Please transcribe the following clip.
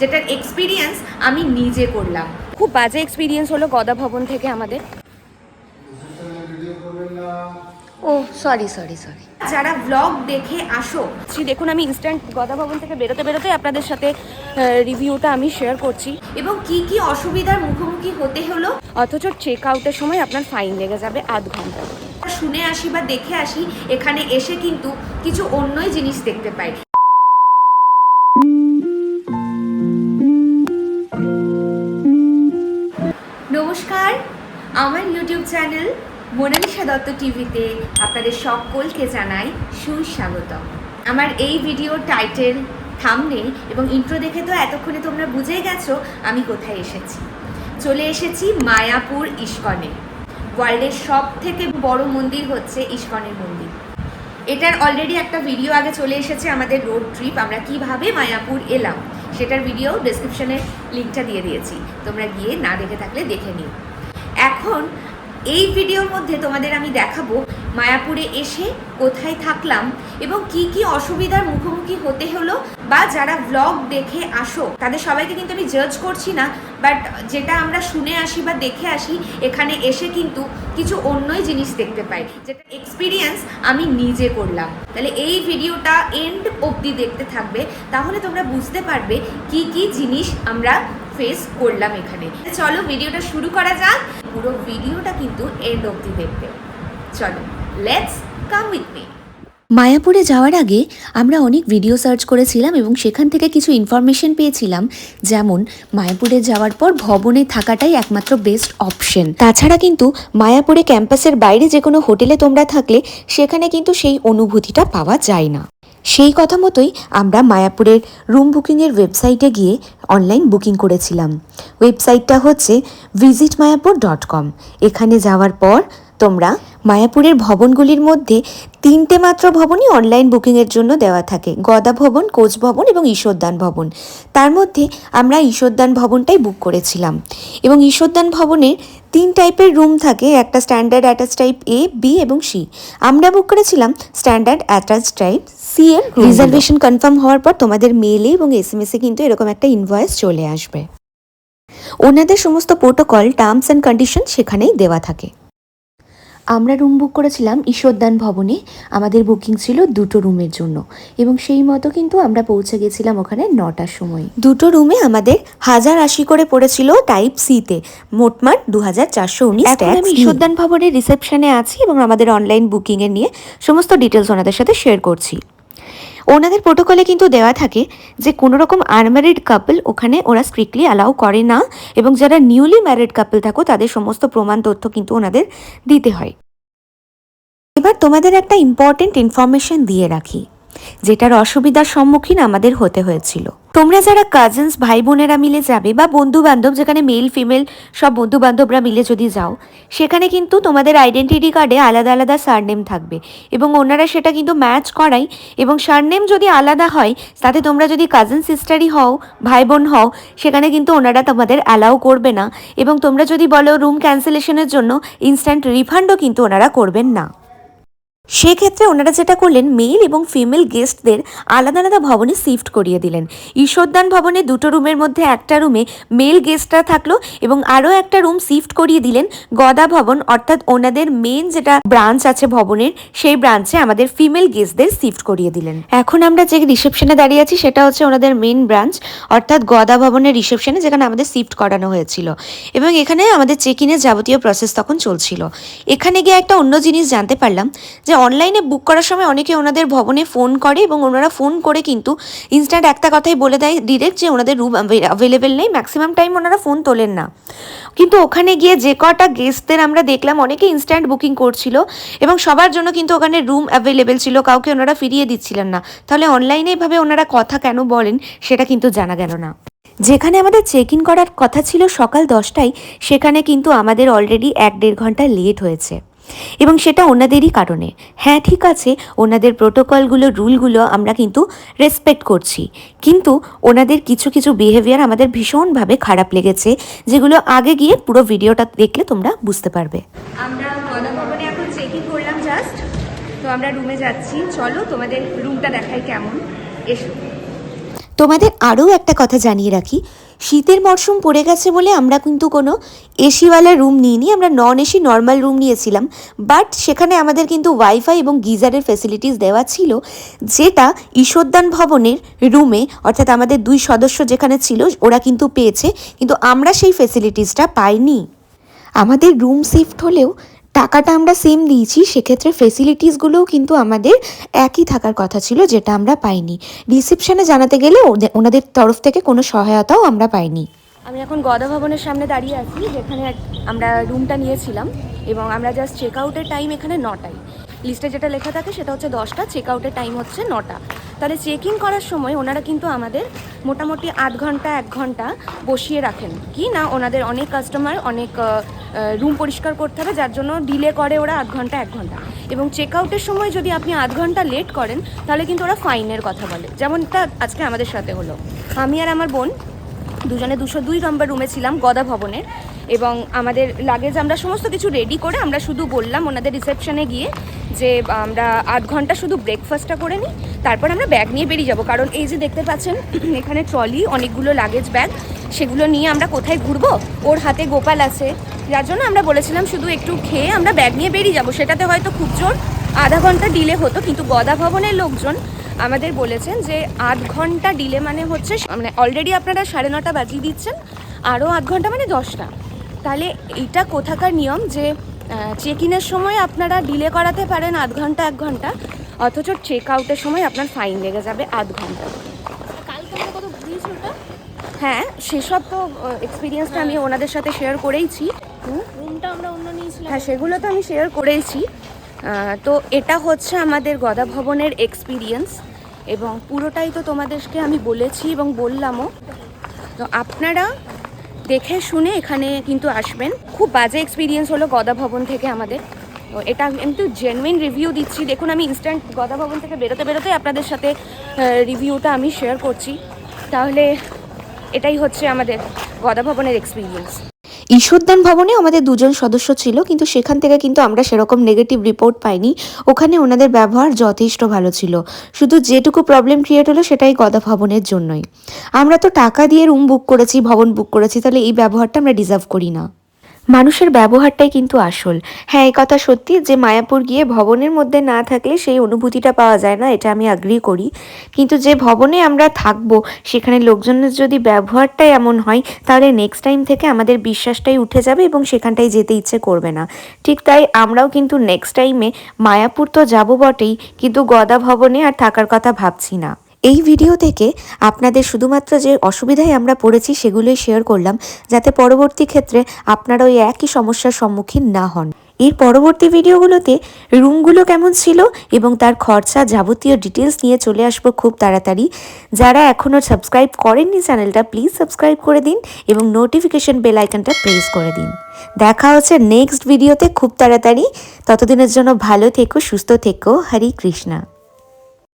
যেটার এক্সপিরিয়েন্স আমি নিজে করলাম। খুব বাজে এক্সপিরিয়েন্স হলো গদা ভবন থেকে আমাদের। ও সরি সরি সরি যারা ব্লগ দেখে আসো সে দেখুন, আমি ইনস্ট্যান্ট গদা ভবন থেকে বেরোতে বেরোতে আপনাদের সাথে রিভিউটা আমি শেয়ার করছি। এবং কি কি অসুবিধার মুখোমুখি হতে হলো, অথচ চেক আউটের সময় আপনার ফাইন লেগে যাবে আধ ঘণ্টা। শুনে আসি বা দেখে আসি, এখানে এসে কিন্তু কিছু অন্যই জিনিস দেখতে পাই। আমার ইউটিউব চ্যানেল মোনালিসা দত্ত টিভিতে আপনাদের সকলকে জানাই সুস্বাগতম। আমার এই ভিডিও টাইটেল থামনেল এবং ইন্ট্রো দেখে তো এতক্ষণে তোমরা বুঝে গেছো আমি কোথায় এসেছি। চলে এসেছি মায়াপুর ইস্কনে। ওয়ার্ল্ডের সব থেকে বড় মন্দির হচ্ছে ইস্কনের মন্দির। এটার অলরেডি একটা ভিডিও আগে চলে এসেছে আমাদের রোড ট্রিপ আমরা কীভাবে মায়াপুর এলাম, সেটার ভিডিও ডেসক্রিপশনের লিঙ্কটা দিয়ে দিয়েছি। তোমরা গিয়ে না দেখে থাকলে দেখে নিও। এখন এই ভিডিওর মধ্যে তোমাদের আমি দেখাবো মায়াপুরে এসে কোথায় থাকলাম এবং কি কি অসুবিধার মুখোমুখি হতে হলো বা যারা ব্লগ দেখে আসো, তাদের সবাইকে কিন্তু আমি জাজ করছি না বাট যেটা আমরা শুনে আসি বা দেখে আসি, এখানে এসে কিন্তু কিছু অন্যই জিনিস দেখতে পাই, যেটা এক্সপিরিয়েন্স আমি নিজে করলাম। তাহলে এই ভিডিওটা এন্ড অবধি দেখতে থাকবে, তাহলে তোমরা বুঝতে পারবে কি কি জিনিস আমরা ফেস করলাম এখানে। চলো ভিডিওটা শুরু করা যাক। পুরো ভিডিওটা কিন্তু এন্ড অবধি দেখবে চলো লেটস কাম উইথ মি মায়াপুরে যাওয়ার আগে আমরা অনেক ভিডিও সার্চ করেছিলাম এবং সেখান থেকে কিছু ইনফরমেশন পেয়েছিলাম। যেমন, মায়াপুরে যাওয়ার পর ভবনে থাকাটাই একমাত্র বেস্ট অপশন তাছাড়া কিন্তু মায়াপুরে ক্যাম্পাসের বাইরে যে কোনো হোটেলে তোমরা থাকলে, সেখানে কিন্তু সেই অনুভূতিটা পাওয়া যায় না। সেই কথা মতোই আমরা মায়াপুরের রুম বুকিংয়ের ওয়েবসাইটে গিয়ে অনলাইন বুকিং করেছিলাম। ওয়েবসাইটটা হচ্ছে ভিজিট মায়াপুর ডট কম। এখানে যাওয়ার পর তোমরা মায়াপুরের ভবনগুলির মধ্যে তিনটে মাত্র ভবনই অনলাইন বুকিংয়ের জন্য দেওয়া থাকে। গদা ভবন, কোচ ভবন এবং ঈশ্বরদান ভবন। তার মধ্যে আমরা ঈশ্বরদান ভবনটাই বুক করেছিলাম। এবং ঈশ্বরদান ভবনের তিন টাইপের রুম থাকে, একটা standard attach type A B এবং সি আমরা বুক করেছিলাম স্ট্যান্ডার্ড অ্যাটাচ টাইপ সি এর রিজার্ভেশন কনফার্ম হওয়ার পর তোমাদের মেলে এবং এস এম এসে কিন্তু এরকম একটা ইনভয়েস চলে আসবে। ওনাদের সমস্ত প্রোটোকল টার্মস অ্যান্ড কন্ডিশন সেখানেই দেওয়া থাকে। আমরা রুম বুক করেছিলাম ঈশ্বরদান ভবনে। আমাদের বুকিং ছিল দুটো রুমের জন্য। এবং সেই মতো কিন্তু আমরা পৌঁছে গেছিলাম ওখানে নটার সময়। দুটো রুমে আমাদের হাজার আশি করে পড়েছিল টাইপ সিতে মোটমাট দু হাজার চারশো উনিশ আমি ঈশ্বরদান ভবনের রিসেপশনে আছি এবং আমাদের অনলাইন বুকিংয়ের নিয়ে সমস্ত ডিটেলস ওনাদের সাথে শেয়ার করছি। ওনাদের প্রোটোকলে কিন্তু দেওয়া থাকে যে কোনো রকম আনম্যারিড কাপল ওখানে ওরা স্ট্রিক্টলি অ্যালাউ করে না এবং যারা নিউলি ম্যারিড কাপল থাকো, তাদের সমস্ত প্রমাণ তথ্য কিন্তু ওনাদের দিতে হয়। এবার তোমাদের একটা ইম্পর্টেন্ট ইনফরমেশন দিয়ে রাখি। যেটার অসুবিধার সম্মুখীন আমাদের হতে হয়েছিল। তোমরা যারা কাজিনস ভাই বোনেরা মিলে যাবে বা বন্ধু বান্ধব যেখানে মেল ফিমেল সব বন্ধু বান্ধবরা মিলে যদি যাও, সেখানে কিন্তু তোমাদের আইডেন্টিটি কার্ডে আলাদা আলাদা সারনেম থাকবে এবং ওনারা সেটা কিন্তু ম্যাচ করাই এবং সারনেম যদি আলাদা হয়, তাতে তোমরা যদি কাজিন সিস্টারই হও ভাই বোন হও, সেখানে কিন্তু ওনারা তোমাদের অ্যালাউ করবে না এবং তোমরা যদি বলো রুম ক্যান্সেলেশনের জন্য ইনস্ট্যান্ট রিফান্ডও কিন্তু ওনারা করবেন না। সেক্ষেত্রে ওনারা যেটা করলেন মেল এবং ফিমেল গেস্টদের আলাদা আলাদা ভবনে শিফট করিয়ে দিলেন। ঈশ্বরদান ভবনে দুটো রুমের মধ্যে একটা রুমে মেল গেস্টরা থাকল এবং আরও একটা রুম শিফট করিয়ে দিলেন গদা ভবন, অর্থাৎ ওনাদের মেন যেটা ব্রাঞ্চ আছে ভবনের, সেই ব্রাঞ্চে আমাদের ফিমেল গেস্টদের শিফট করিয়ে দিলেন। এখন আমরা যে রিসেপশনে দাঁড়িয়ে আছি, সেটা হচ্ছে ওনাদের মেন ব্রাঞ্চ অর্থাৎ গদা ভবনের রিসেপশনে যেখানে আমাদের শিফট করানো হয়েছিল। এবং এখানে আমাদের চেক ইনের যাবতীয় প্রসেস তখন চলছিল। এখানে গিয়ে একটা অন্য জিনিস জানতে পারলাম যে অনলাইনে বুক করার সময় অনেকে ওনাদের ভবনে ফোন করে এবং ওনারা ফোন করে কিন্তু ইনস্ট্যান্ট একটা কথাই বলে দেয় ডিরেক্ট যে ওনাদের রুম অ্যাভেলেবেল নেই ম্যাক্সিমাম টাইম ওনারা ফোন তোলেন না। কিন্তু ওখানে গিয়ে যে কটা গেস্টদের আমরা দেখলাম, অনেকে ইনস্ট্যান্ট বুকিং করছিল এবং সবার জন্য কিন্তু ওখানে রুম অ্যাভেলেবেল ছিল, কাউকে ওনারা ফিরিয়ে দিচ্ছিলেন না। তাহলে অনলাইনে এভাবে ওনারা কথা কেন বলেন, সেটা কিন্তু জানা গেল না। যেখানে আমাদের চেক ইন করার কথা ছিল সকাল দশটায়, সেখানে কিন্তু আমাদের অলরেডি এক দেড় ঘণ্টা লেট হয়েছে। এবং সেটা ওনাদেরই কারণে। হ্যাঁ ঠিক আছে ওনাদের প্রোটোকলগুলো রুলগুলো আমরা কিন্তু রেসপেক্ট করছি। কিন্তু ওনাদের কিছু কিছু বিহেভিয়ার আমাদের ভীষণভাবে খারাপ লেগেছে যেগুলো আগে গিয়ে পুরো ভিডিওটা দেখলে তোমরা বুঝতে পারবে। আমরা গদা ভবনে এখন চেক করলাম জাস্ট তো আমরা রুমে যাচ্ছি। চলো তোমাদের রুমটা দেখাই কেমন। এসো। তোমাদের আরও একটা কথা জানিয়ে রাখি। শীতের মরশুম পড়ে গেছে বলে আমরা কিন্তু কোনো এসিওয়ালা রুম নিইনি, আমরা নন এসি নর্মাল রুম নিয়েছিলাম। বাট সেখানে আমাদের কিন্তু ওয়াইফাই এবং গিজারের ফেসিলিটিস দেওয়া ছিল, যেটা ঈশ্বরদান ভবনের রুমে অর্থাৎ আমাদের দুই সদস্য যেখানে ছিল, ওরা কিন্তু পেয়েছে, কিন্তু আমরা সেই ফেসিলিটিসটা পাইনি। আমাদের রুম শিফট হলেও টাকাটা আমরা সেম দিয়েছি, সেক্ষেত্রে ফেসিলিটিসগুলোও কিন্তু আমাদের একই থাকার কথা ছিল, যেটা আমরা পাইনি। রিসেপশনে জানাতে গেলে ওনাদের তরফ থেকে কোনো সহায়তাও আমরা পাইনি। আমি এখন গদা ভবনের সামনে দাঁড়িয়ে আছি, যেখানে আমরা রুমটা নিয়েছিলাম, এবং আমরা জাস্ট চেক আউটের টাইম এখানে নটায়। লিস্টে যেটা লেখা থাকে সেটা হচ্ছে দশটা চেক আউটের টাইম হচ্ছে নটা। তাহলে চেক ইন করার সময় ওনারা কিন্তু আমাদের মোটামুটি আধ ঘণ্টা, এক ঘণ্টা বসিয়ে রাখেন। কি না, ওনাদের অনেক কাস্টমার অনেক রুম পরিষ্কার করতে হবে, যার জন্য ডিলে করে ওরা আধ ঘণ্টা, এক ঘণ্টা। এবং চেক আউটের সময় যদি আপনি আধ ঘণ্টা লেট করেন, তাহলে কিন্তু ওরা ফাইনের কথা বলে। যেমনটা আজকে আমাদের সাথে হলো। আমি আর আমার বোন দুজনে দুশো দুই নম্বর রুমে ছিলাম গদা ভবনের। এবং আমাদের লাগেজ আমরা সমস্ত কিছু রেডি করে আমরা শুধু বললাম ওনাদের রিসেপশনে গিয়ে যে, আমরা আধ ঘণ্টা শুধু ব্রেকফাস্টটা করে নিই, তারপর আমরা ব্যাগ নিয়ে বেরিয়ে যাব। কারণ এই যে দেখতে পাচ্ছেন, এখানে ট্রলি অনেকগুলো লাগেজ ব্যাগ সেগুলো নিয়ে আমরা কোথায় ঘুরবো? ওর হাতে গোপাল আছে। যার জন্য আমরা বলেছিলাম শুধু একটু খেয়ে আমরা ব্যাগ নিয়ে বেরিয়ে যাব। সেটাতে হয়তো খুব জোর আধা ঘণ্টা ডিলে হতো, কিন্তু গদা ভবনের লোকজন আমাদের বলেছেন যে, আধ ঘণ্টা ডিলে মানে হচ্ছে মানে অলরেডি আপনারা সাড়ে নটা বাজিয়ে দিচ্ছেন, আরও আধ ঘণ্টা মানে দশটা। তাহলে এটা কোথাকার নিয়ম যে চেক ইনের সময় আপনারা ডিলে করাতে পারেন আধ ঘণ্টা এক ঘণ্টা অথচ চেক আউটের সময় আপনার ফাইন লেগে যাবে আধ ঘণ্টা। হ্যাঁ সেসব তো এক্সপিরিয়েন্সটা আমি ওনাদের সাথে শেয়ার করেইছি। রুমটা আমরা অন্য নিয়েছিলাম। হ্যাঁ সেগুলো তো আমি শেয়ার করেইছি। তো এটা হচ্ছে আমাদের গদা ভবনের এক্সপিরিয়েন্স এবং পুরোটাই তো তোমাদেরকে আমি বলেছি এবং বললামও। তো আপনারা দেখে শুনে এখানে কিন্তু আসবেন। খুব বাজে এক্সপিরিয়েন্স হলো গদা ভবন থেকে আমাদের। তো এটা কিন্তু জেনুইন রিভিউ দিচ্ছি। দেখুন, আমি ইনস্ট্যান্ট গদা ভবন থেকে বেরোতে বেরোতে আপনাদের সাথে রিভিউটা আমি শেয়ার করছি। তাহলে এটাই হচ্ছে আমাদের গদা ভবনের এক্সপিরিয়েন্স ঈশ্বরদান ভবনে আমাদের দুজন সদস্য ছিল, কিন্তু সেখান থেকে কিন্তু আমরা সেরকম নেগেটিভ রিপোর্ট পাইনি। ওখানে ওনাদের ব্যবহার যথেষ্ট ভালো ছিল। শুধু যেটুকু প্রবলেম ক্রিয়েট হলো সেটাই গদা ভবনের জন্যই। আমরা তো টাকা দিয়ে রুম বুক করেছি, ভবন বুক করেছি, তাহলে এই ব্যবহারটা আমরা ডিজার্ভ করি না। মানুষের ব্যবহারটাই কিন্তু আসল। হ্যাঁ এই কথা সত্যি যে মায়াপুর গিয়ে ভবনের মধ্যে না থাকলে সেই অনুভূতিটা পাওয়া যায় না, এটা আমি আগ্রি করি। কিন্তু যে ভবনে আমরা থাকব, সেখানে লোকজনের যদি ব্যবহারটাই এমন হয়, তাহলে নেক্সট টাইম থেকে আমাদের বিশ্বাসটাই উঠে যাবে এবং সেখানটায় যেতে ইচ্ছে করবে না। ঠিক তাই আমরাও কিন্তু নেক্সট টাইমে মায়াপুর তো যাব বটেই, কিন্তু গদা ভবনে আর থাকার কথা ভাবছি না। এই ভিডিও থেকে আপনাদের শুধুমাত্র যে অসুবিধায় আমরা পড়েছি সেগুলোই শেয়ার করলাম, যাতে পরবর্তী ক্ষেত্রে আপনারা ওই একই সমস্যার সম্মুখীন না হন। এর পরবর্তী ভিডিওগুলোতে রুমগুলো কেমন ছিল এবং তার খরচা যাবতীয় ডিটেলস নিয়ে চলে আসব খুব তাড়াতাড়ি। যারা এখনও সাবস্ক্রাইব করেননি চ্যানেলটা প্লিজ সাবস্ক্রাইব করে দিন এবং নোটিফিকেশন বেল আইকনটা প্রেস করে দিন। দেখা হচ্ছে নেক্সট ভিডিওতে খুব তাড়াতাড়ি। ততদিনের জন্য ভালো থেকো, সুস্থ থেকো। হরে কৃষ্ণা।